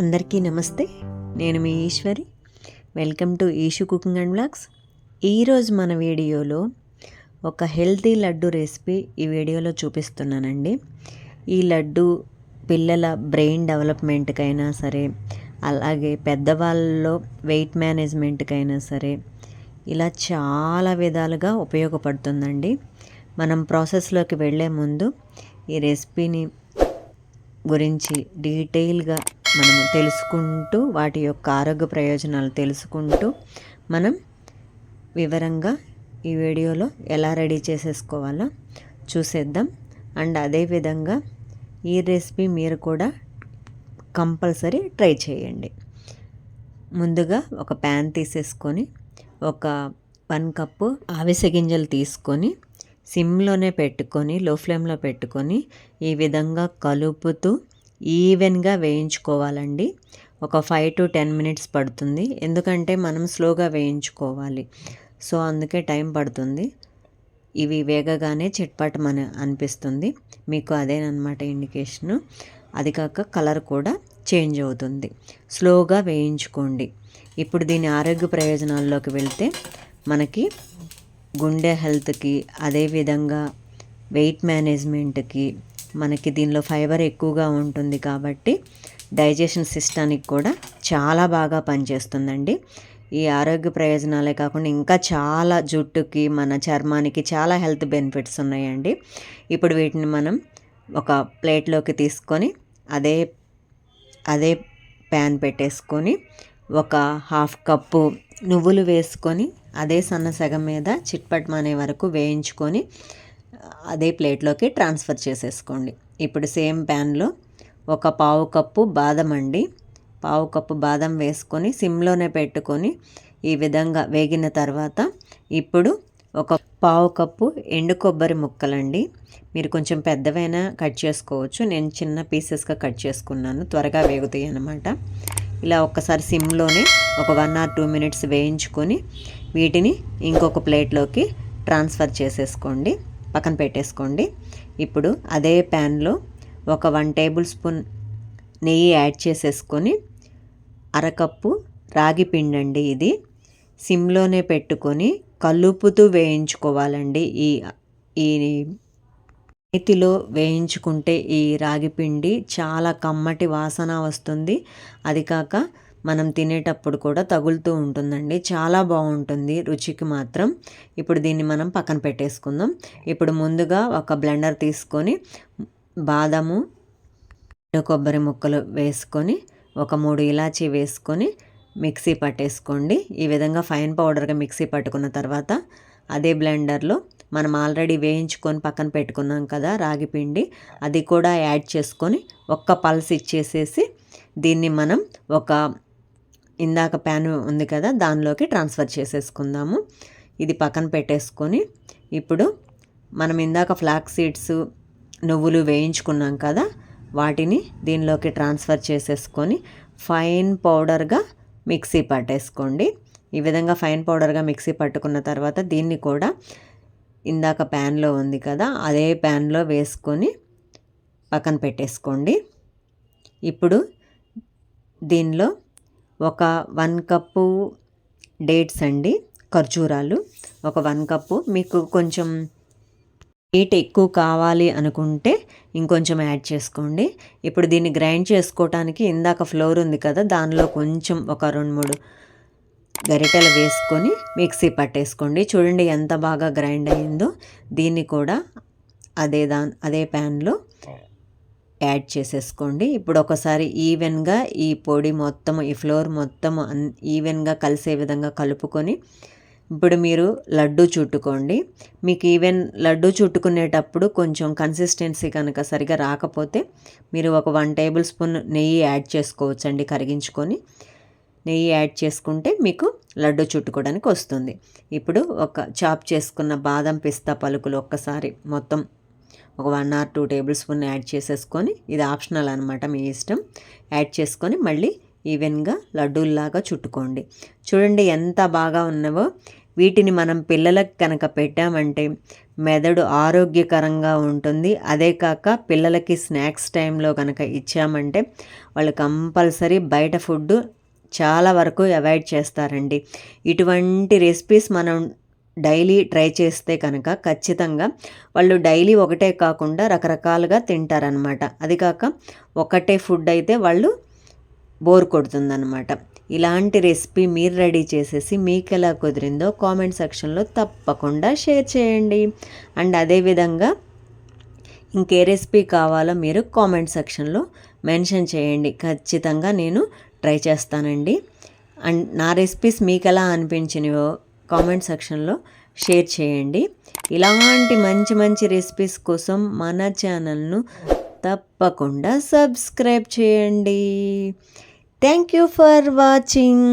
అందరికీ నమస్తే. నేను మీ Eshwari. Welcome to Eshu cooking and blogs ఈరోజు మన వీడియోలో ఒక హెల్తీ లడ్డు రెసిపీ ఈ వీడియోలో చూపిస్తున్నానండి. ఈ లడ్డు పిల్లల బ్రెయిన్ డెవలప్మెంట్కైనా సరే అలాగే పెద్దవాళ్ళలో వెయిట్ మేనేజ్మెంట్కైనా సరే ఇలా చాలా విధాలుగా ఉపయోగపడుతుందండి. మనం ప్రాసెస్లోకి వెళ్ళే ముందు ఈ రెసిపీని గురించి డీటెయిల్గా మనము తెలుసుకుంటూ వాటి యొక్క ఆరోగ్య ప్రయోజనాలు తెలుసుకుంటూ మనం వివరంగా ఈ వీడియోలో ఎలా రెడీ చేసేసుకోవాలో చూసేద్దాం. అండ్ అదేవిధంగా ఈ రెసిపీ మీరు కూడా కంపల్సరీ ట్రై చేయండి. ముందుగా ఒక ప్యాన్ తీసేసుకొని ఒక వన్ కప్పు ఆవిసె గింజలు తీసుకొని సిమ్లోనే పెట్టుకొని లో ఫ్లేమ్లో పెట్టుకొని ఈ విధంగా కలుపుతూ ఈవెన్గా వేయించుకోవాలండి. ఒక ఫైవ్ టు టెన్ మినిట్స్ పడుతుంది. ఎందుకంటే మనం స్లోగా వేయించుకోవాలి. సో అందుకే టైం పడుతుంది. ఇవి వేగగానే చిట్పటమన అనిపిస్తుంది. మీకు అదేనమాట ఇండికేషను. అది కాక కలర్ కూడా చేంజ్ అవుతుంది. స్లోగా వేయించుకోండి. ఇప్పుడు దీని ఆరోగ్య ప్రయోజనాల్లోకి వెళ్తే మనకి గుండె హెల్త్కి అదేవిధంగా వెయిట్ మేనేజ్మెంట్కి మనకి దీనిలో ఫైబర్ ఎక్కువగా ఉంటుంది కాబట్టి డైజెషన్ సిస్టానికి కూడా చాలా బాగా పనిచేస్తుందండి. ఈ ఆరోగ్య ప్రయోజనాలే కాకుండా ఇంకా చాలా జుట్టుకి మన చర్మానికి చాలా హెల్త్ బెనిఫిట్స్ ఉన్నాయండి. ఇప్పుడు వీటిని మనం ఒక ప్లేట్లోకి తీసుకొని అదే అదే ప్యాన్ పెట్టేసుకొని ఒక హాఫ్ కప్పు నువ్వులు వేసుకొని అదే సన్న సగం మీద చిట్పట్మనే వరకు వేయించుకొని అదే ప్లేట్లోకి ట్రాన్స్ఫర్ చేసేసుకోండి. ఇప్పుడు సేమ్ ప్యాన్లో ఒక పావు కప్పు బాదం అండి. పావు కప్పు బాదం వేసుకొని సిమ్లోనే పెట్టుకొని ఈ విధంగా వేగిన తర్వాత ఇప్పుడు ఒక పావు కప్పు ఎండు కొబ్బరి ముక్కలండి. మీరు కొంచెం పెద్దవైనా కట్ చేసుకోవచ్చు. నేను చిన్న పీసెస్గా కట్ చేసుకున్నాను. త్వరగా వేగుతాయి అన్నమాట. ఇలా ఒక్కసారి సిమ్లోనే ఒక వన్ ఆర్ టూ మినిట్స్ వేయించుకొని వీటిని ఇంకొక ప్లేట్లోకి ట్రాన్స్ఫర్ చేసేసుకోండి. పక్కన పెట్టేసుకోండి. ఇప్పుడు అదే ప్యాన్లో ఒక వన్ టేబుల్ స్పూన్ నెయ్యి యాడ్ చేసేసుకొని అరకప్పు రాగి పిండి అండి ఇది. సిమ్లోనే పెట్టుకొని కలుపుతూ వేయించుకోవాలండి. ఈ ఈ నేతిలో వేయించుకుంటే ఈ రాగి పిండి చాలా కమ్మటి వాసన వస్తుంది. అది కాక మనం తినేటప్పుడు కూడా తగులుతూ ఉంటుందండి. చాలా బాగుంటుంది రుచికి మాత్రం. ఇప్పుడు దీన్ని మనం పక్కన పెట్టేసుకుందాం. ఇప్పుడు ముందుగా ఒక బ్లెండర్ తీసుకొని బాదము కొబ్బరి ముక్కలు వేసుకొని ఒక మూడు ఇలాచీ వేసుకొని మిక్సీ పట్టేసుకోండి. ఈ విధంగా ఫైన్ పౌడర్గా మిక్సీ పట్టుకున్న తర్వాత అదే బ్లెండర్లో మనం ఆల్రెడీ వేయించుకొని పక్కన పెట్టుకున్నాం కదా రాగి పిండి అది కూడా యాడ్ చేసుకొని ఒక్క పల్స్ ఇచ్చేసేసి దీన్ని మనం ఒక ఇందాక ప్యాన్ ఉంది కదా దానిలోకి ట్రాన్స్ఫర్ చేసేసుకుందాము. ఇది పక్కన పెట్టేసుకొని ఇప్పుడు మనం ఇందాక ఫ్లాక్ సీడ్స్ నువ్వులు వేయించుకున్నాం కదా వాటిని దీనిలోకి ట్రాన్స్ఫర్ చేసేసుకొని ఫైన్ పౌడర్గా మిక్సీ పట్టేసుకోండి. ఈ విధంగా ఫైన్ పౌడర్గా మిక్సీ పట్టుకున్న తర్వాత దీన్ని కూడా ఇందాక ప్యాన్లో ఉంది కదా అదే ప్యాన్లో వేసుకొని పక్కన పెట్టేసుకోండి. ఇప్పుడు దీనిలో ఒక వన్ కప్పు డేట్స్ అండి ఖర్జూరాలు. ఒక వన్ కప్పు. మీకు కొంచెం హీట్ ఎక్కువ కావాలి అనుకుంటే ఇంకొంచెం యాడ్ చేసుకోండి. ఇప్పుడు దీన్ని గ్రైండ్ చేసుకోవటానికి ఇందాక ఫ్లోర్ ఉంది కదా దానిలో కొంచెం ఒక రెండు మూడు గరిటెలు వేసుకొని మిక్సీ పట్టేసుకోండి. చూడండి ఎంత బాగా గ్రైండ్ అయిందో. దీన్ని కూడా అదే దా అదే ప్యాన్లో యాడ్ చేసేసుకోండి. ఇప్పుడు ఒకసారి ఈవెన్గా ఈ పొడి మొత్తం ఈ ఫ్లోర్ మొత్తం ఈవెన్గా కలిసే విధంగా కలుపుకొని ఇప్పుడు మీరు లడ్డు చుట్టుకోండి. మీకు ఈవెన్ లడ్డు చుట్టుకునేటప్పుడు కొంచెం కన్సిస్టెన్సీ కనుక సరిగా రాకపోతే మీరు ఒక వన్ టేబుల్ స్పూన్ నెయ్యి యాడ్ చేసుకోవచ్చండి కరిగించుకొని. నెయ్యి యాడ్ చేసుకుంటే మీకు లడ్డు చుట్టుకోవడానికి వస్తుంది. ఇప్పుడు ఒక చాప్ చేసుకున్న బాదం పిస్తా పలుకులు ఒక్కసారి మొత్తం ఒక one or two tablespoon add చేసేసుకొని ఇది ఆప్షనల్ అనమాట మీ ఇష్టం. యాడ్ చేసుకొని మళ్ళీ ఈవెన్గా లడ్డూల్లాగా చుట్టుకోండి. చూడండి ఎంత బాగా ఉన్నావో. వీటిని మనం పిల్లలకు కనుక పెట్టామంటే మెదడు ఆరోగ్యకరంగా ఉంటుంది. అదే కాక పిల్లలకి స్నాక్స్ టైంలో కనుక ఇచ్చామంటే వాళ్ళు కంపల్సరీ బయట ఫుడ్ చాలా వరకు అవాయిడ్ చేస్తారండి. ఇటువంటి రెసిపీస్ మనం డైలీ ట్రై చేస్తే కనుక ఖచ్చితంగా వాళ్ళు డైలీ ఒకటే కాకుండా రకరకాలుగా తింటారనమాట అది కాక ఒకటే ఫుడ్ అయితే వాళ్ళు బోర్ కొడుతుందనమాట ఇలాంటి రెసిపీ మీరు రెడీ చేసేసి మీకు ఎలా కుదిరిందో కామెంట్ సెక్షన్లో తప్పకుండా షేర్ చేయండి. అండ్ అదేవిధంగా ఇంకే రెసిపీ కావాలో మీరు కామెంట్ సెక్షన్లో మెన్షన్ చేయండి. ఖచ్చితంగా నేను ట్రై చేస్తానండి. అండ్ నా రెసిపీస్ మీకు ఎలా అనిపించినవో కామెంట్ సెక్షన్లో షేర్ చేయండి. ఇలాంటి మంచి మంచి రెసిపీస్ కోసం మన ఛానల్ను తప్పకుండా సబ్స్క్రైబ్ చేయండి. Thank you for watching.